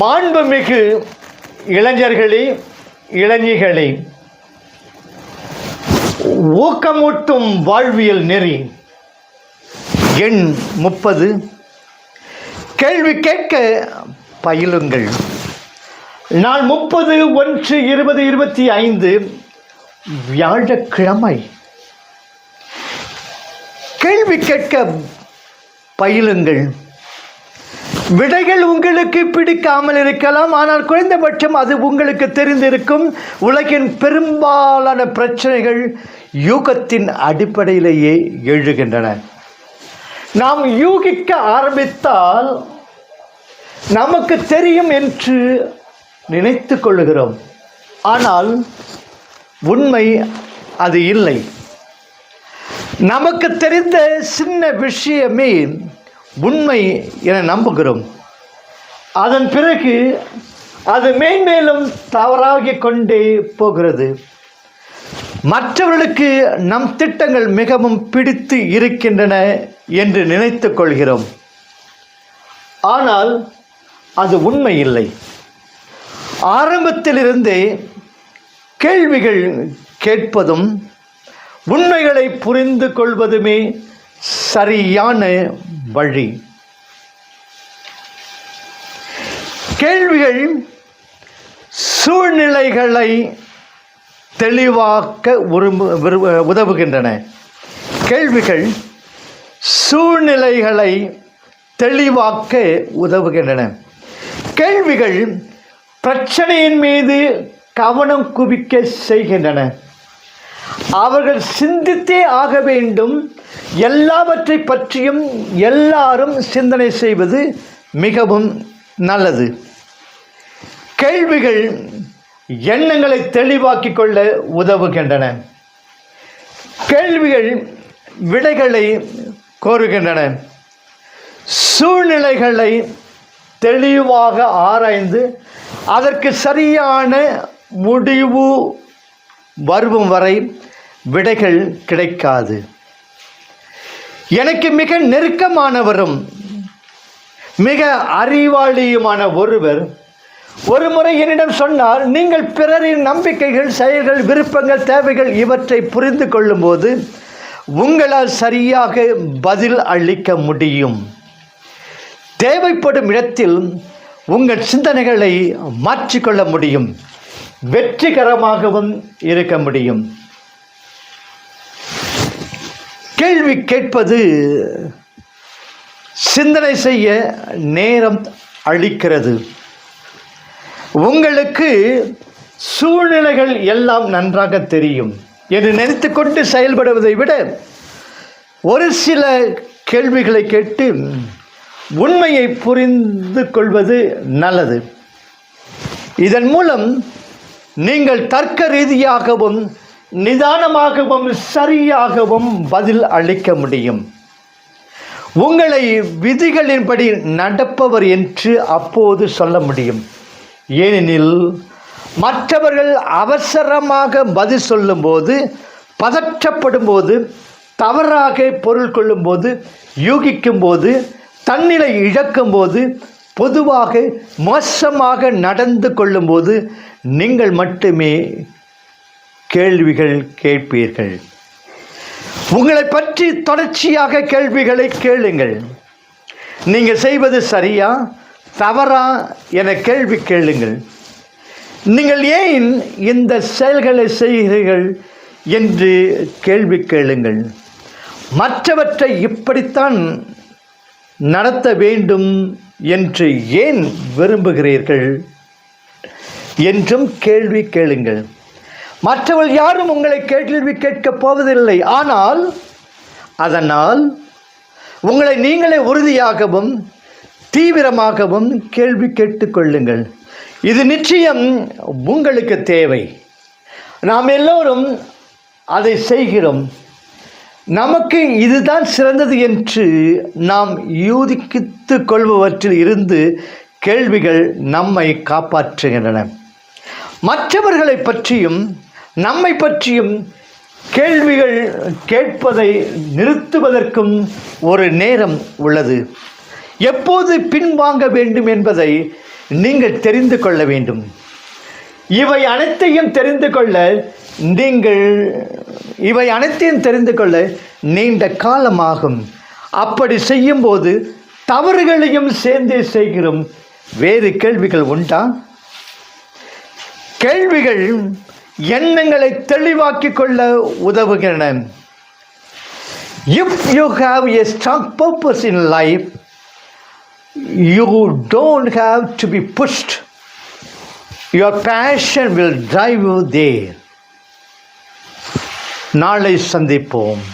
மாண்புமிகு இளைஞர்களே இளைஞிகளே ஊக்கமூட்டும் வாழ்வியல் நெறி எண் முப்பது. கேள்வி கேட்க பயிலுங்கள். நாள் முப்பது ஒன்று இருபது இருபத்தி ஐந்து. வியாழக்கிழமை. கேள்வி கேட்க பயிலுங்கள். விடைகள் உங்களுக்கு பிடிக்காமல் இருக்கலாம் ஆனால் குறைந்தபட்சம் அது உங்களுக்கு தெரிந்திருக்கும். உலகின் பெரும்பாலான பிரச்சனைகள் யூகத்தின் அடிப்படையிலேயே எழுகின்றன. நாம் யூகிக்க ஆரம்பித்தால் நமக்கு தெரியும் என்று நினைத்து கொள்ளுகிறோம். ஆனால் உண்மை அது இல்லை. நமக்கு தெரிந்த சின்ன விஷயமே உண்மை என நம்புகிறோம். அதன் பிறகு அது மேன்மேலும் தவறாகிக் கொண்டே போகிறது. மற்றவர்களுக்கு நம் திட்டங்கள் மிகவும் பிடித்து இருக்கின்றன என்று நினைத்து கொள்கிறோம். ஆனால் அது உண்மை இல்லை. ஆரம்பத்திலிருந்தே கேள்விகள் கேட்பதும் உண்மைகளை புரிந்து கொள்வதுமே சரியான வழி. கேள்விகள் சூழ்நிலைகளை தெளிவாக்க உரும்பு உதவுகின்றன. கேள்விகள் சூழ்நிலைகளை தெளிவாக்க உதவுகின்றன. கேள்விகள் பிரச்சனையின் மீது கவனம் குவிக்க செய்கின்றன. அவர்கள் சிந்தித்தே ஆக வேண்டும். எல்லாவற்றை பற்றியும் எல்லாரும் சிந்தனை செய்வது மிகவும் நல்லது. கேள்விகள் எண்ணங்களை தெளிவாக்கிக் கொள்ள உதவுகின்றன. கேள்விகள் விடைகளை கோருகின்றன. சூழ்நிலைகளை தெளிவாக ஆராய்ந்து அதற்கு சரியான முடிவு வரும் வரை விடைகள் கிடைக்காது. எனக்கு மிக நெருக்கமானவரும் மிக அறிவாளியுமான ஒருவர். ஒரு முறை என்னிடம் சொன்னால் நீங்கள் பிறரின் நம்பிக்கைகள் செயல்கள் விருப்பங்கள் தேவைகள் இவற்றை புரிந்து கொள்ளும்போது உங்களால் சரியாக பதில் அளிக்க முடியும். தேவைப்படும் இடத்தில் உங்கள் சிந்தனைகளை மாற்றிக்கொள்ள முடியும். வெற்றிகரமாகவும் இருக்க முடியும். கேள்வி கேட்பது சிந்தனை செய்ய நேரம் அளிக்கிறது. உங்களுக்கு சூழ்நிலைகள் எல்லாம் நன்றாக தெரியும். என்று நினைத்துக்கொண்டு செயல்படுவதை விட ஒரு சில கேள்விகளை கேட்டு உண்மையை புரிந்து கொள்வது நல்லது. இதன் மூலம் நீங்கள் தர்க்க ரீதியாகவும் நிதானமாகவும் சரியாகவும் பதில் அளிக்க முடியும். உங்களை விதிகளின்படி நடப்பவர் என்று அப்போது சொல்ல முடியும். ஏனெனில் மற்றவர்கள் அவசரமாக பதில் சொல்லும்போது பதற்றப்படும் போது தவறாக பொருள் கொள்ளும்போது யூகிக்கும்போது தன்னிலை இழக்கும்போது பொதுவாக மோசமாக நடந்து கொள்ளும்போது நீங்கள் மட்டுமே கேள்விகள் கேட்பீர்கள். உங்களை பற்றி தொடர்ச்சியாக கேள்விகளை கேளுங்கள். நீங்கள் செய்வது சரியா தவறா என கேள்வி கேளுங்கள். நீங்கள் ஏன் இந்த செயல்களை செய்கிறீர்கள் என்று கேள்வி கேளுங்கள். மற்றவற்றை இப்படித்தான் நடத்த வேண்டும் என்று ஏன் விரும்புகிறீர்கள்? என்றும் கேள்வி கேளுங்கள். மற்றவள் யாரும் உங்களை கேள்வி கேட்கப் போவதில்லை. ஆனால் அதனால் உங்களை நீங்களே உறுதியாகவும் தீவிரமாகவும் கேள்வி கேட்டுக்கொள்ளுங்கள் இது நிச்சயம் உங்களுக்கு தேவை. நாம் எல்லோரும் அதை செய்கிறோம். நமக்கு இதுதான் சிறந்தது என்று நாம் யூதிக்கித்து கொள்பவற்றில் இருந்து கேள்விகள் நம்மை காப்பாற்றுகின்றன. மற்றவர்களை பற்றியும் நம்மை பற்றியும் கேள்விகள் கேட்பதை நிறுத்துவதற்கும் ஒரு நேரம் உள்ளது. எப்போது பின்வாங்க வேண்டும் என்பதை நீங்கள் தெரிந்து கொள்ள வேண்டும். இவை அனைத்தையும் தெரிந்து கொள்ள நீங்கள் இவை அனைத்தையும் தெரிந்து கொள்ள நீண்ட காலமாகும். அப்படி செய்யும்போது தவறுகளையும் சேர்ந்தே செய்கிறோம். வேறு கேள்விகள் உண்டா? கேள்விகள் எண்ணங்களை தெளிவாக்கிக் கொள்ள உதவுகின்றன. If you have a strong purpose in life you don't have to be pushed your passion will drive you there நாளை சந்திப்போம்.